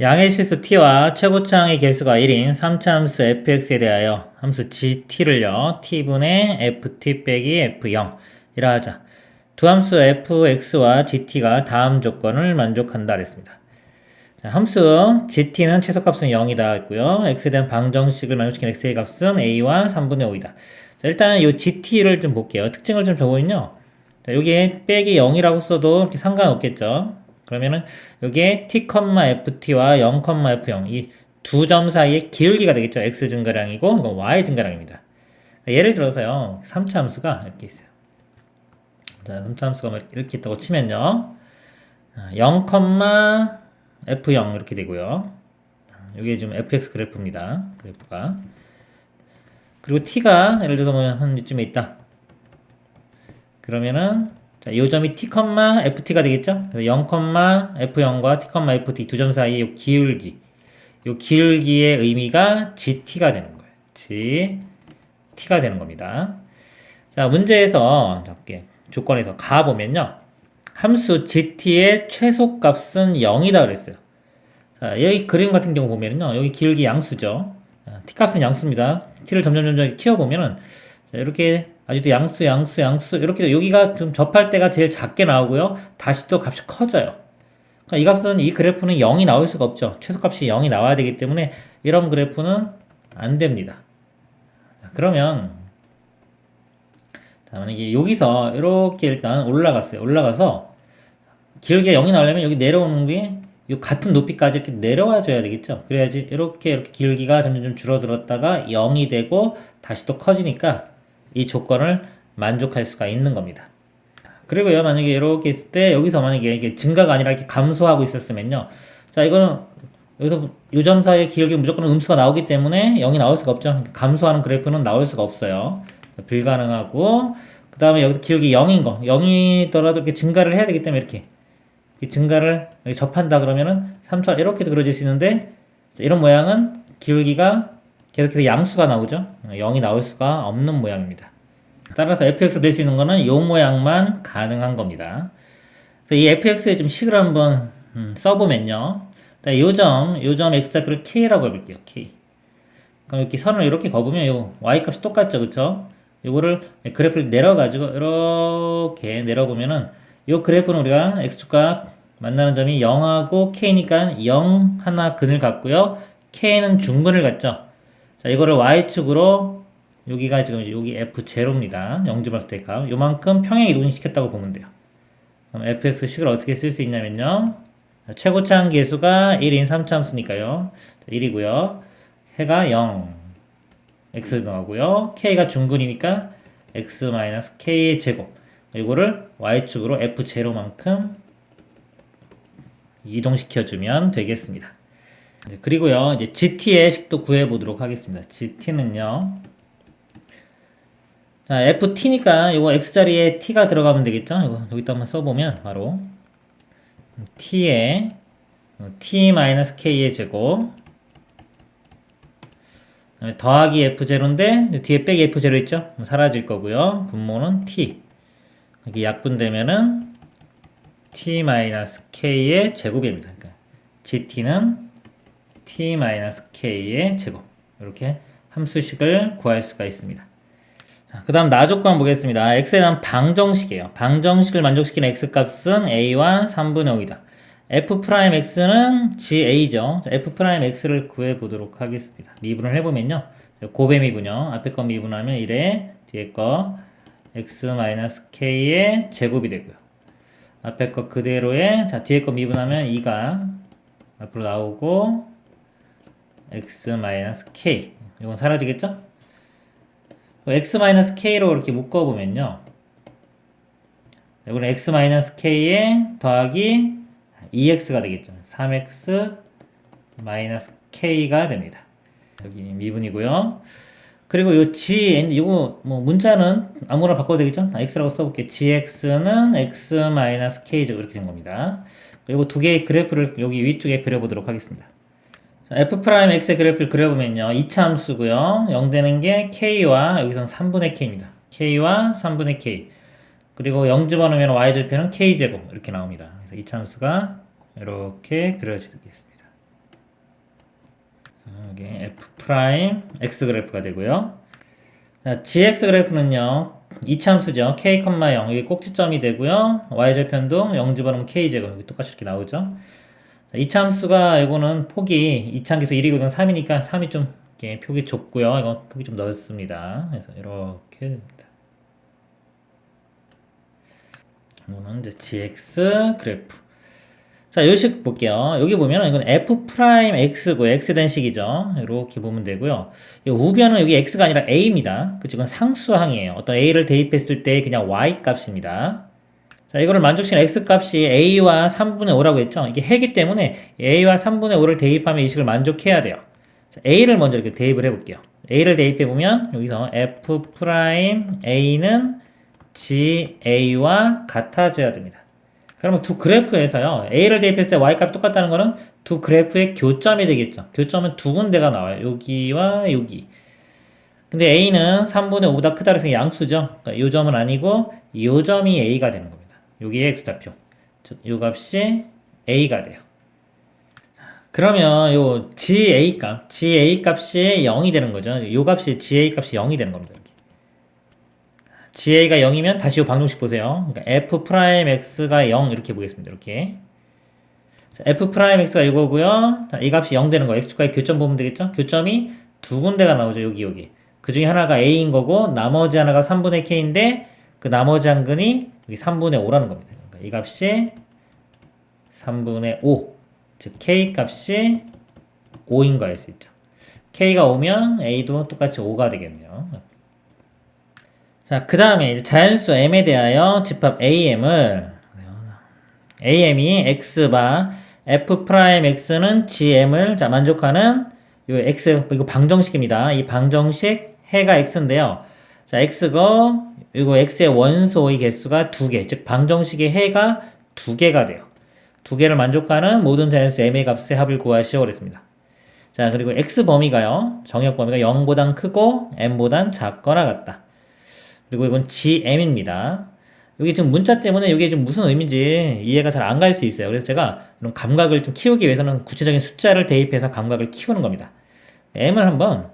양의 실수 t와 최고차항의 개수가 1인 3차 함수 fx에 대하여 함수 gt를요. T분의 ft 빼기 f0 이라 하자. 두 함수 fx와 gt가 다음 조건을 만족한다 그랬습니다. 자, 함수 gt는 최소값은 0이다 했고요. X에 대한 방정식을 만족시킨 x의 값은 a와 3분의 5이다. 자, 일단 이 gt를 좀 볼게요. 특징을 좀 적어보면요 자, 여기에 빼기 0이라고 써도 이렇게 상관없겠죠 그러면은 여기에 t, ft와 0, f0 이 두 점 사이의 기울기가 되겠죠. x 증가량이고 이건 y 증가량입니다. 예를 들어서요. 3차 함수가 이렇게 있어요. 자, 3차 함수가 뭐 이렇게 있다고 치면요. 0, f0 이렇게 되고요. 여기 지금 fx 그래프입니다. 그래프가. 그리고 t가 예를 들어서 뭐한 이쯤에 있다. 그러면은 자, 이 점이 t, ft가 되겠죠? 그래서 0, f0과 t, ft 두 점 사이의 이 기울기. 이 기울기의 의미가 gt가 되는 거예요. gt가 되는 겁니다. 자, 문제에서 적게 조건에서 가 보면요. 함수 gt의 최소값은 0이다 그랬어요. 자, 여기 그림 같은 경우 보면요. 여기 기울기 양수죠. 자, t 값은 양수입니다. t를 점점 점점 키워 보면은 이렇게 아직도 양수, 양수, 양수 이렇게 여기가 좀 접할 때가 제일 작게 나오고요. 다시 또 값이 커져요. 그러니까 이 값은 이 그래프는 0이 나올 수가 없죠. 최소값이 0이 나와야 되기 때문에 이런 그래프는 안 됩니다. 자, 그러면 자, 만약에 여기서 이렇게 일단 올라갔어요. 올라가서 길게 0이 나오려면 여기 내려오는 게이 같은 높이까지 이렇게 내려와 줘야 되겠죠. 그래야지 이렇게 이렇게 길기가 점점 줄어들었다가 0이 되고 다시 또 커지니까 이 조건을 만족할 수가 있는 겁니다. 그리고요, 만약에 이렇게 있을 때, 여기서 만약에 이게 증가가 아니라 이렇게 감소하고 있었으면요. 자, 이거는 여기서 요점 사이의 기울기 무조건 음수가 나오기 때문에 0이 나올 수가 없죠. 감소하는 그래프는 나올 수가 없어요. 불가능하고, 그 다음에 여기서 기울기 0인 거. 0이더라도 이렇게 증가를 해야 되기 때문에 이렇게. 이렇게 증가를 접한다 그러면은 3차 이렇게도 그려질 수 있는데, 이런 모양은 기울기가 계속해서 양수가 나오죠. 0이 나올 수가 없는 모양입니다. 따라서 fx 될 수 있는 거는 이 모양만 가능한 겁니다. 그래서 이 fx의 좀 식을 한번 음, 써보면요. 요점, 요점 x좌표를 k라고 해볼게요. k. 그럼 이렇게 선을 이렇게 거보면 요 y 값이 똑같죠, 그쵸? 요거를 그래프를 내려가지고 이렇게 내려보면은 요 그래프는 우리가 x축과 만나는 점이 0하고 k니까 0 하나 근을 갖고요. k는 중근을 갖죠. 자, 이거를 y축으로 여기가 지금 여기 f0입니다. 영지발 스테이크 요만큼 평행 이동 시켰다고 보면 돼요. 그럼 fx식을 어떻게 쓸 수 있냐면요. 최고차항 계수가 1인 3차함수니까요. 1이고요. 해가 0. x 나오고요. k가 중근이니까 x-k의 제곱. 이거를 y축으로 f0만큼 이동시켜주면 되겠습니다. 네, 그리고요, 이제 GT의 식도 구해 보도록 하겠습니다. GT는요, 자, FT니까 이거 X자리에 T가 들어가면 되겠죠? 이거 여기다 한번 써보면 바로 T에 T-K의 제곱 더하기 F0인데 뒤에 빼기 F0 있죠? 사라질 거고요. 분모는 T 여기 약분되면은 T-K의 제곱입니다. 그러니까 GT는 t-k의 제곱 이렇게 함수식을 구할 수가 있습니다. 그 다음 나조건 보겠습니다. x에 대한 방정식이에요. 방정식을 만족시키는 x값은 a와 3분의 5이다. f'x는 ga죠. f'x를 구해보도록 하겠습니다. 미분을 해보면요. 고배 미분요. 앞에 거 미분하면 1에 뒤에 거 x-k의 제곱이 되고요. 앞에 거 그대로에 자 뒤에 거 미분하면 2가 앞으로 나오고 x-k. 이건 사라지겠죠? x-k로 이렇게 묶어보면요. 이거는 x-k에 더하기 2x가 되겠죠. 3x k가 됩니다. 여기 미분이고요. 그리고 요 g 이거 뭐 문자는 아무거나 바꿔도 되겠죠? x라고 써볼게요 gx는 x-k죠. 이렇게 된 겁니다. 그리고 두 개의 그래프를 여기 위쪽에 그려보도록 하겠습니다 f'x의 그래프를 그려보면요. 2차 함수고요. 0 되는 게 k와 여기서는 3분의 k입니다. k와 3분의 k. 그리고 0 집어넣으면 y절편은 k제곱 이렇게 나옵니다. 그래서 2차 함수가 이렇게 그려지겠습니다. 여기 f 프라임 x 그래프가 되고요. 자, gx 그래프는요. 이참수죠. k, 0 여기 꼭지점이 되고요. y절편도 0 집어넣으면 k제곱 여기 똑같이 이렇게 나오죠. 자, 이참수가 이거는 폭이 1이고 이건 3이니까 3이 좀 이렇게 폭이 좁고요. 이건 폭이 좀 넓습니다. 그래서 이렇게 됩니다. 이거는 이제 gx 그래프. 자, 요식 볼게요. 여기 보면 이건 f 프라임 x고 x 된 식이죠. 이렇게 보면 되고요. 이 우변은 여기 x가 아니라 a입니다. 그치? 이건 상수항이에요. 어떤 a를 대입했을 때 그냥 y 값입니다. 자, 이거를 만족시키는 x 값이 a와 3분의 5라고 했죠. 이게 해기 때문에 a와 3분의 5를 대입하면 이 식을 만족해야 돼요. 자, a를 먼저 이렇게 대입을 해볼게요. a를 대입해 보면 여기서 f 프라임 a는 GA와 같아져야 됩니다. 그러면 두 그래프에서요. A를 대입했을 때 Y값이 똑같다는 거는 두 그래프의 교점이 되겠죠. 교점은 두 군데가 나와요. 여기와 여기. 근데 A는 3분의 5보다 크다 그래서 양수죠. 그러니까 요 점은 아니고 요 점이 A가 되는 겁니다. 여기 X좌표. 요 값이 A가 돼요. 그러면 요 GA 값, GA 값이 0이 되는 거죠. 요 값이 GA 값이 0이 되는 겁니다. GA가 0이면 다시 요 방정식 보세요. 그러니까 F 프라임 X가 0 이렇게 보겠습니다. 이렇게. 자, F 프라임 X가 이거고요. 자, 이 값이 0 되는 거. X과의 교점 보면 되겠죠? 교점이 두 군데가 나오죠. 여기, 여기. 그 중에 하나가 A인 거고, 나머지 하나가 3분의 K인데, 그 나머지 한 근이 여기 3분의 5라는 겁니다. 그러니까 이 값이 3분의 5. 즉, K 값이 5인 거알수 있죠. K가 5면 A도 똑같이 5가 되겠네요. 자, 그 다음에 이제 자연수 m에 대하여 집합 am을 am이 x바 f 프라임 x는 gm을 자 만족하는 요 x 이거 방정식입니다. 이 방정식 해가 x인데요. 자, x가 이거 x의 원소의 개수가 두 개, 즉 방정식의 해가 두 개가 돼요. 두 개를 만족하는 모든 자연수 m의 값의 합을 구하시오 그랬습니다. 자, 그리고 x 범위가요. 정역 범위가 0보단 크고 m보단 작거나 같다. 그리고 이건 GM입니다. 여기 지금 문자 때문에 이게 지금 무슨 의미인지 이해가 잘 안 갈 수 있어요. 그래서 제가 이런 감각을 좀 키우기 위해서는 구체적인 숫자를 대입해서 감각을 키우는 겁니다. M을 한번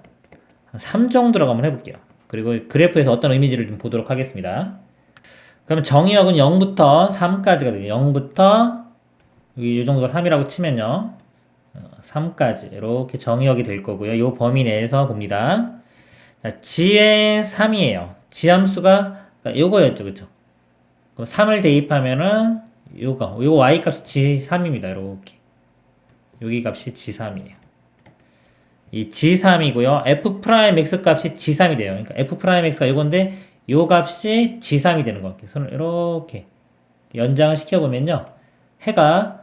3 정도라고 한번 해볼게요. 그리고 그래프에서 어떤 의미지를 좀 보도록 하겠습니다. 그러면 정의역은 0부터 3까지가 되요 0부터 여기 이 정도가 3이라고 치면요. 3까지 이렇게 정의역이 될 거고요. 이 범위 내에서 봅니다. 자, G의 3이에요. 지함수가 그러니까 요거였죠. 그쵸? 그럼 3을 대입하면은 요거 요거 y 값이 g3입니다. 이렇게 여기 값이 g3이에요. 이 g3이고요. f 프라임 x 값이 g3이 돼요. 그러니까 f 프라임 x가 요건데 요 값이 g3이 되는 거. 손을 이렇게 연장을 시켜보면요. 해가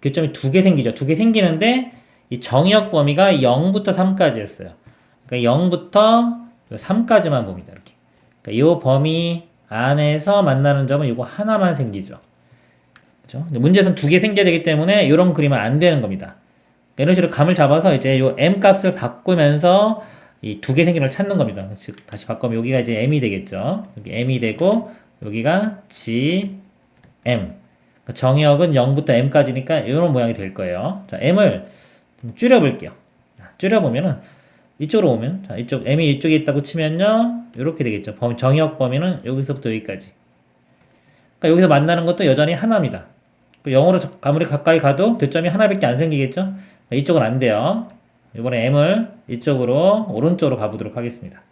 교점이 두 개 생기죠. 두 개 생기는데 이 정의역 범위가 0부터 3까지였어요. 그러니까 0부터 3까지만 봅니다. 이렇게. 그러니까 이 범위 안에서 만나는 점은 이거 하나만 생기죠. 그죠? 문제에서는 두 개 생겨야 되기 때문에 이런 그림은 안 되는 겁니다. 그러니까 이런 식으로 감을 잡아서 이제 이 m 값을 바꾸면서 이 두 개 생기는 걸 찾는 겁니다. 즉 다시 바꾸면 여기가 이제 m이 되겠죠. 여기 m이 되고 여기가 g m. 그러니까 정의역은 0부터 m까지니까 이런 모양이 될 거예요. 자, m을 좀 줄여볼게요. 줄여보면은 이쪽으로 오면 자 이쪽 m이 이쪽에 있다고 치면요 이렇게 되겠죠 범, 정의역 범위는 여기서부터 여기까지 그러니까 여기서 만나는 것도 여전히 하나입니다 그 영어로 아무리 가까이 가도 교점이 하나밖에 안 생기겠죠 이쪽은 안 돼요. 이번에 m을 이쪽으로 오른쪽으로 가보도록 하겠습니다.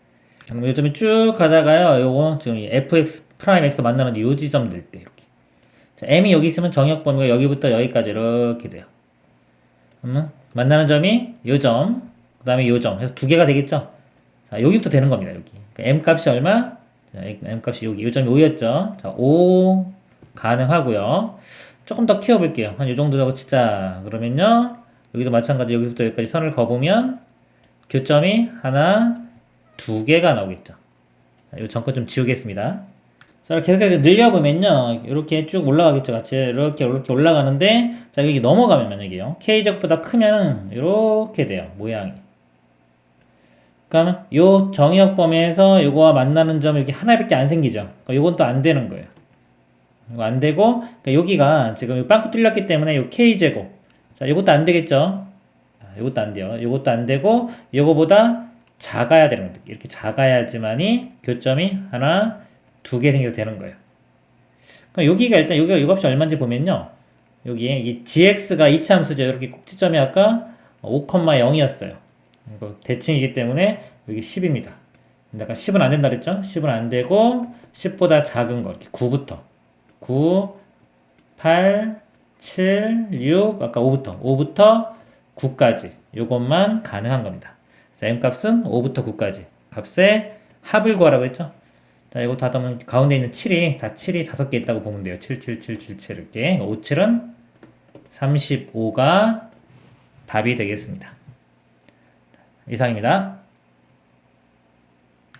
그럼 요점이 쭉 가다가요. 요거 지금 fx 프라임 x 만나는 요 지점 될 때 이렇게. 자, m이 여기 있으면 정의역 범위가 여기부터 여기까지 이렇게 돼요. 그러면 만나는 점이 요 점 그 다음에 요 점. 해서 두 개가 되겠죠? 자 여기부터 되는 겁니다 여기. 그러니까 m 값이 얼마? 자, m 값이 여기. 요점이 5였죠? 자 5 가능하고요. 조금 더 키워 볼게요. 한 요 정도 라고 치자. 그러면요 여기도 마찬가지 여기부터 여기까지 선을 그어보면 교점이 하나 두 개가 나오겠죠 자, 요 정권 좀 지우겠습니다 자, 계속 해서 늘려보면요. 이렇게 쭉 올라가겠죠. 같이 이렇게 이렇게 올라가는데 자, 여기 넘어가면 만약에요. K적보다 크면은 이렇게 돼요. 모양이. 그러면 요 정의역 범위에서 요거와 만나는 점 여기 하나밖에 안 생기죠. 그러니까 요건 또 안 되는 거예요. 이거 안 되고 그러니까 여기가 지금 빵꾸 뚫렸기 때문에 요 k제곱 자 요것도 안 되겠죠. 이것도 안 돼요. 이것도 안 되고 이거보다 작아야 되는 거예요. 이렇게 작아야지만이 교점이 하나, 두 개 생겨도 되는 거예요. 그럼 여기가 일단 여기가 이 값이 얼마인지 보면요. 여기에 이 gx가 이차함수죠. 이렇게 꼭지점이 아까 5,0이었어요. 이거 대칭이기 때문에 여기 10입니다. 아까 10은 안 된다 그랬죠? 10은 안 되고 10보다 작은 거 이렇게 9부터 9, 8, 7, 6 아까 5부터 5부터 9까지 요것만 가능한 겁니다. 자, m 값은 5부터 9까지 값의 합을 구하라고 했죠? 자, 이거 다 더면 가운데 있는 7이 다 7이 다섯 개 있다고 보면 돼요. 7, 7, 7, 7, 7 이렇게 5, 7은 35가 답이 되겠습니다. 이상입니다.